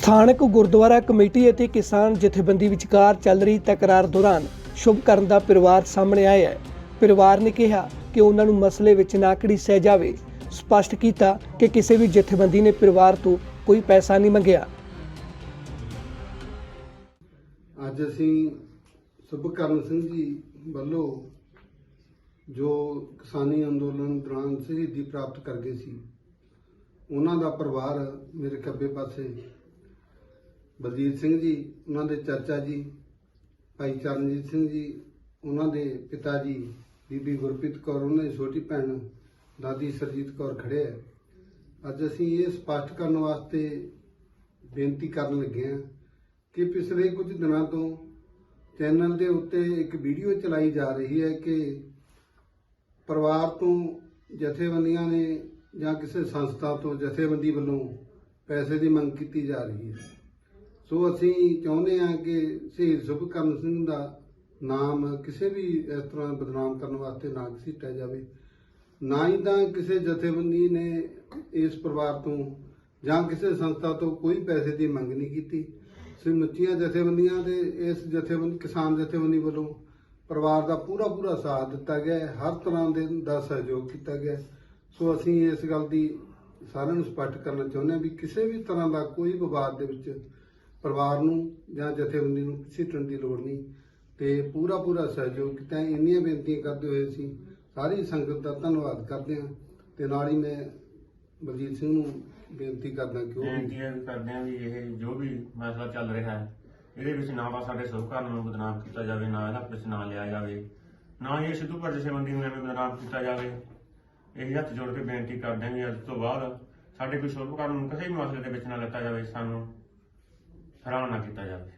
ਸਥਾਨਕ ਗੁਰਦੁਆਰਾ ਕਮੇਟੀ ਅਤੇ ਕਿਸਾਨ ਜਥੇਬੰਦੀ ਵਿਚਕਾਰ ਚੱਲ ਰਹੀ ਤਕਰਾਰ ਦੌਰਾਨ ਸ਼ੁਭ ਕਰਨ ਦਾ ਪਰਿਵਾਰ ਸਾਹਮਣੇ ਆਇਆ ਹੈ। ਪਰਿਵਾਰ ਨੇ ਕਿਹਾ ਕਿ ਉਹਨਾਂ ਨੂੰ ਮਸਲੇ ਵਿੱਚ ਨਾ ਸਹਿ ਜਾਵੇ। ਸਪਸ਼ਟ ਕੀਤਾ ਕਿ ਕਿਸੇ ਵੀ ਜਥੇਬੰਦੀ ਨੇ ਪਰਿਵਾਰ ਤੋਂ ਕੋਈ ਪੈਸਾ ਨਹੀਂ ਮੰਗਿਆ। ਅੱਜ ਅਸੀਂ ਸੁਭਕਰਨ ਸਿੰਘ ਜੀ ਵੱਲੋਂ ਜੋ ਕਿਸਾਨੀ ਅੰਦੋਲਨ ਦੌਰਾਨ ਸ਼ਹੀਦੀ ਪ੍ਰਾਪਤ ਕਰ ਗਏ ਸੀ, ਉਹਨਾਂ ਦਾ ਪਰਿਵਾਰ ਮੇਰੇ ਖੱਬੇ ਪਾਸੇ ਬਲਜੀਤ ਸਿੰਘ ਜੀ, ਉਹਨਾਂ ਦੇ ਚਾਚਾ ਜੀ, ਭਾਈ ਚਰਨਜੀਤ ਸਿੰਘ ਜੀ, ਉਹਨਾਂ ਦੇ ਪਿਤਾ ਜੀ, ਬੀਬੀ ਗੁਰਪ੍ਰੀਤ ਕੌਰ, ਉਹਨਾਂ ਦੀ ਛੋਟੀ ਭੈਣ ਦਾਦੀ ਸਰਜੀਤ ਕੌਰ ਖੜੇ ਹੈ ਅੱਜ ਅਸੀਂ ਇਹ ਸਪਸ਼ਟ ਕਰਨ ਵਾਸਤੇ ਬੇਨਤੀ ਕਰਨ ਲੱਗੇ ਹਾਂ ਕਿ ਪਿਛਲੇ ਕੁਝ ਦਿਨਾਂ ਤੋਂ ਚੈਨਲ ਦੇ ਉੱਤੇ ਇੱਕ ਵੀਡੀਓ ਚਲਾਈ ਜਾ ਰਹੀ ਹੈ ਕਿ ਪਰਿਵਾਰ ਤੋਂ ਜਥੇਬੰਦੀਆਂ ਨੇ ਜਾਂ ਕਿਸੇ ਸੰਸਥਾ ਤੋਂ ਜਥੇਬੰਦੀ ਵੱਲੋਂ ਪੈਸੇ ਦੀ ਮੰਗ ਕੀਤੀ ਜਾ ਰਹੀ ਹੈ। ਸੋ ਅਸੀਂ ਚਾਹੁੰਦੇ ਹਾਂ ਕਿ ਸ਼ਹੀਦ ਸੁਭਕਰਨ ਸਿੰਘ ਦਾ ਨਾਮ ਕਿਸੇ ਵੀ ਇਸ ਤਰ੍ਹਾਂ ਬਦਨਾਮ ਕਰਨ ਵਾਸਤੇ ਨਾ ਘਸੀਟਿਆ ਜਾਵੇ। ਨਾ ਹੀ ਤਾਂ ਕਿਸੇ ਜਥੇਬੰਦੀ ਨੇ ਇਸ ਪਰਿਵਾਰ ਤੋਂ ਜਾਂ ਕਿਸੇ ਸੰਸਥਾ ਤੋਂ ਕੋਈ ਪੈਸੇ ਦੀ ਮੰਗ ਨਹੀਂ ਕੀਤੀ। ਸਮੁੱਚੀਆਂ ਜਥੇਬੰਦੀਆਂ ਦੇ ਇਸ ਜਥੇਬੰਦੀ, ਕਿਸਾਨ ਜਥੇਬੰਦੀ ਵੱਲੋਂ ਪਰਿਵਾਰ ਦਾ ਪੂਰਾ ਪੂਰਾ ਸਾਥ ਦਿੱਤਾ ਗਿਆ ਹਰ ਤਰ੍ਹਾਂ ਦੇ ਦਾ ਸਹਿਯੋਗ ਕੀਤਾ ਗਿਆ ਸੋ ਅਸੀਂ ਇਸ ਗੱਲ ਦੀ ਸਾਰਿਆਂ ਨੂੰ ਸਪਸ਼ਟ ਕਰਨਾ ਚਾਹੁੰਦੇ ਹਾਂ ਵੀ ਕਿਸੇ ਵੀ ਤਰ੍ਹਾਂ ਦਾ ਕੋਈ ਵਿਵਾਦ ਦੇ ਵਿੱਚ ਪਰਿਵਾਰ ਨੂੰ ਜਾਂ ਜਥੇਬੰਦੀ ਨੂੰ ਘਸੀਟਣ ਦੀ ਲੋੜ ਨਹੀਂ। ਤੇ ਪੂਰਾ ਪੂਰਾ ਸਹਿਯੋਗ ਕੀਤਾ। ਇੰਨੀਆਂ ਬੇਨਤੀਆਂ ਕਰਦੇ ਹੋਏ ਅਸੀਂ ਸਾਰੀ ਸੰਗਤ ਦਾ ਧੰਨਵਾਦ ਕਰਦੇ ਹਾਂ। ਤੇ ਨਾਲ ਹੀ ਮੈਂ ਬਲਜੀਤ ਸਿੰਘ ਨੂੰ ਬੇਨਤੀ ਕਰਦਾ ਕਿ ਉਹ ਬੇਨਤੀ ਕਰਦੇ ਹਾਂ ਵੀ ਇਹ ਜੋ ਵੀ ਮਸਲਾ ਚੱਲ ਰਿਹਾ ਹੈ, ਇਹਦੇ ਵਿੱਚ ਨਾ ਤਾਂ ਸਾਡੇ ਸਹਿਕਾਰਾਂ ਨੂੰ ਬਦਨਾਮ ਕੀਤਾ ਜਾਵੇ, ਨਾ ਇਹਦਾ ਵਿੱਚ ਨਾ ਲਿਆ ਜਾਵੇ, ਨਾ ਹੀ ਇਹ ਸਿੱਧੂ ਪਰ ਜਥੇਬੰਦੀ ਨੂੰ ਐਵੇਂ ਬਦਨਾਮ ਕੀਤਾ ਜਾਵੇ। ਇਹ ਹੱਥ ਜੋੜ ਕੇ ਬੇਨਤੀ ਕਰਦੇ ਹਾਂ ਵੀ ਅੱਜ ਤੋਂ ਬਾਅਦ ਸਾਡੇ ਕੋਈ ਸਹਿਕਾਰਾਂ ਨੂੰ ਕਿਸੇ ਵੀ ਮਸਲੇ ਦੇ ਵਿੱਚ ਨਾ ਲੱਤਾ ਜਾਵੇ ਸਾਨੂੰ। ਹੈਰਾਨ ਨਾ ਕੀਤਾ ਜਾਵੇ।